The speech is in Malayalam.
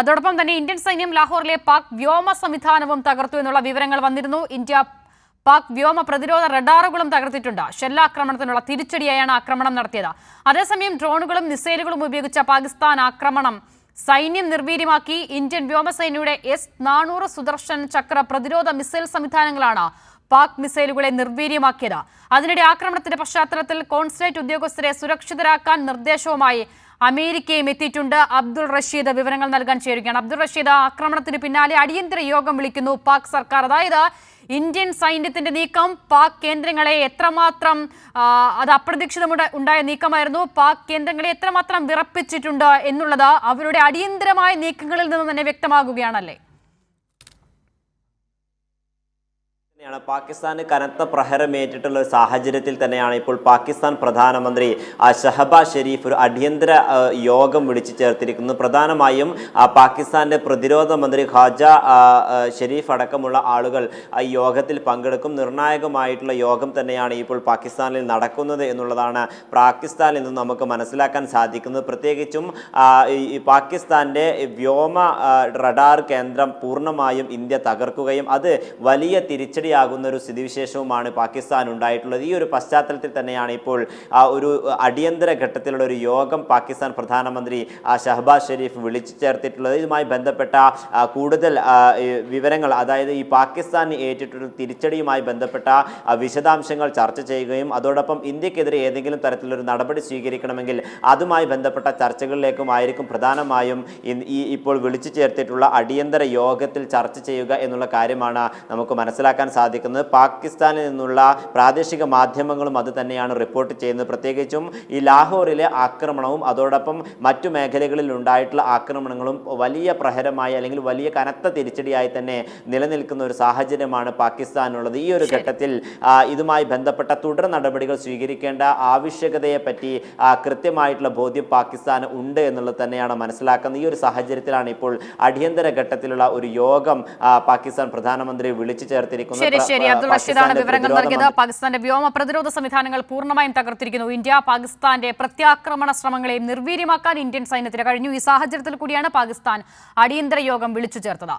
അതോടൊപ്പം തന്നെ ഇന്ത്യൻ സൈന്യം ലാഹോറിലെ പാക് വ്യോമ സംവിധാനവും തകർത്തു എന്നുള്ള വിവരങ്ങൾ വന്നിരുന്നു. ഇന്ത്യ പാക് വ്യോമ പ്രതിരോധ റഡാറുകളും തകർത്തിട്ടുണ്ട്. ഷെല്ലാക്രമണത്തിനുള്ള തിരിച്ചടിയായാണ് ആക്രമണം നടത്തിയത്. അതേസമയം ഡ്രോണുകളും മിസൈലുകളും ഉപയോഗിച്ച പാകിസ്ഥാൻ ആക്രമണം സൈന്യം നിർവീര്യമാക്കി. ഇന്ത്യൻ വ്യോമസേനയുടെ എസ് നാനൂറ് സുദർശൻ ചക്ര പ്രതിരോധ മിസൈൽ സംവിധാനങ്ങളാണ് പാക് മിസൈലുകളെ നിർവീര്യമാക്കിയത്. അതിനിടെ ആക്രമണത്തിന്റെ പശ്ചാത്തലത്തിൽ കോൺസുലേറ്റ് ഉദ്യോഗസ്ഥരെ സുരക്ഷിതരാക്കാൻ നിർദ്ദേശവുമായി അമേരിക്കയും എത്തിയിട്ടുണ്ട്. അബ്ദുൾ റഷീദ് വിവരങ്ങൾ നൽകാൻ ചേരുകയാണ്. അബ്ദുൾ റഷീദ് ആക്രമണത്തിന് പിന്നാലെ അടിയന്തര യോഗം വിളിക്കുന്നു പാക് സർക്കാർ. അതായത് ഇന്ത്യൻ സൈന്യത്തിന്റെ നീക്കം പാക് കേന്ദ്രങ്ങളെ എത്രമാത്രം അത് അപ്രതീക്ഷിതമുണ്ട് ഉണ്ടായ നീക്കമായിരുന്നു. പാക് കേന്ദ്രങ്ങളെ എത്രമാത്രം വിറപ്പിച്ചിട്ടുണ്ട് എന്നുള്ളത് അവരുടെ അടിയന്തരമായ നീക്കങ്ങളിൽ നിന്ന് തന്നെ വ്യക്തമാകുകയാണല്ലേ? തന്നെയാണ്. പാകിസ്ഥാന് കനത്ത പ്രഹരമേറ്റിട്ടുള്ള ഒരു സാഹചര്യത്തിൽ തന്നെയാണ് ഇപ്പോൾ പാകിസ്ഥാൻ പ്രധാനമന്ത്രി ഷഹബാസ് ഷെരീഫ് ഒരു അടിയന്തര യോഗം വിളിച്ചു ചേർത്തിരിക്കുന്നു. പ്രധാനമായും പാകിസ്ഥാന്റെ പ്രതിരോധ മന്ത്രി ഖാജ ഷെരീഫ് അടക്കമുള്ള ആളുകൾ ഈ യോഗത്തിൽ പങ്കെടുക്കും. നിർണായകമായിട്ടുള്ള യോഗം തന്നെയാണ് ഇപ്പോൾ പാകിസ്ഥാനിൽ നടക്കുന്നത് എന്നുള്ളതാണ് പാകിസ്ഥാനിൽ നിന്ന് നമുക്ക് മനസ്സിലാക്കാൻ സാധിക്കുന്നത്. പ്രത്യേകിച്ചും ഈ പാകിസ്ഥാന്റെ വ്യോമ റഡാർ കേന്ദ്രം പൂർണമായും ഇന്ത്യ തകർക്കുകയും അത് വലിയ തിരിച്ചടിയാകുന്ന ഒരു സ്ഥിതിവിശേഷവുമാണ് പാകിസ്ഥാൻ ഉണ്ടായിട്ടുള്ളത് ഈ ഒരു പശ്ചാത്തലത്തിൽ തന്നെയാണ് ഇപ്പോൾ ആ ഒരു അടിയന്തര ഘട്ടത്തിലുള്ള ഒരു യോഗം പാകിസ്ഥാൻ പ്രധാനമന്ത്രി ഷഹബാസ് ഷെരീഫ് വിളിച്ചു ചേർത്തിട്ടുള്ളത്. ഇതുമായി ബന്ധപ്പെട്ട കൂടുതൽ വിവരങ്ങൾ അതായത് ഈ പാകിസ്ഥാൻ ഏറ്റിട്ടുള്ള തിരിച്ചടിയുമായി ബന്ധപ്പെട്ട വിശദാംശങ്ങൾ ചർച്ച ചെയ്യുകയും അതോടൊപ്പം ഇന്ത്യക്കെതിരെ ഏതെങ്കിലും തരത്തിലൊരു നടപടി സ്വീകരിക്കണമെങ്കിൽ അതുമായി ബന്ധപ്പെട്ട ചർച്ചകളിലേക്കുമായിരിക്കും പ്രധാനമായും ഇൻ- ഈ ഇപ്പോൾ വിളിച്ചു ചേർത്തിട്ടുള്ള അടിയന്തര യോഗത്തിൽ ചർച്ച ചെയ്യുക എന്നുള്ള കാര്യമാണ് നമുക്ക് മനസ്സിലാക്കാൻ സാധിക്കുന്നത്. പാകിസ്ഥാനിൽ നിന്നുള്ള പ്രാദേശിക മാധ്യമങ്ങളും അത് തന്നെയാണ് റിപ്പോർട്ട് ചെയ്യുന്നത്. പ്രത്യേകിച്ചും ഈ ലാഹോറിലെ ആക്രമണവും അതോടൊപ്പം മറ്റു മേഖലകളിൽ ഉണ്ടായിട്ടുള്ള ആക്രമണങ്ങളും വലിയ പ്രഹരമായി അല്ലെങ്കിൽ വലിയ കനത്ത തിരിച്ചടിയായി തന്നെ നിലനിൽക്കുന്ന ഒരു സാഹചര്യമാണ് പാകിസ്ഥാനുള്ളത്. ഈ ഒരു ഘട്ടത്തിൽ ഇതുമായി ബന്ധപ്പെട്ട തുടർ നടപടികൾ സ്വീകരിക്കേണ്ട ആവശ്യകതയെ പറ്റി ആ, കൃത്യമായിട്ടുള്ള ബോധ്യം പാകിസ്ഥാന് ഉണ്ട് എന്നുള്ളത് തന്നെയാണ് മനസ്സിലാക്കുന്നത്. ഈ ഒരു സാഹചര്യത്തിലാണ് ഇപ്പോൾ അടിയന്തര ഘട്ടത്തിലുള്ള ഒരു യോഗം പാകിസ്ഥാൻ പ്രധാനമന്ത്രി വിളിച്ചു ചേർത്തിരിക്കുന്നത്. ശരി ശരി. അബ്ദുൾ റഷീദാണ് വിവരങ്ങൾ നൽകിയത്. പാകിസ്ഥാന്റെ വ്യോമ പ്രതിരോധ സംവിധാനങ്ങൾ പൂർണമായും തകർത്തിരിക്കുന്നു. ഇന്ത്യ പാകിസ്ഥാന്റെ പ്രത്യാക്രമണ ശ്രമങ്ങളെയും നിർവീര്യമാക്കാൻ ഇന്ത്യൻ സൈന്യത്തിന് കഴിഞ്ഞു. ഈ സാഹചര്യത്തിൽ കൂടിയാണ് പാകിസ്ഥാൻ അടിയന്തര യോഗം വിളിച്ചു ചേർത്തത്.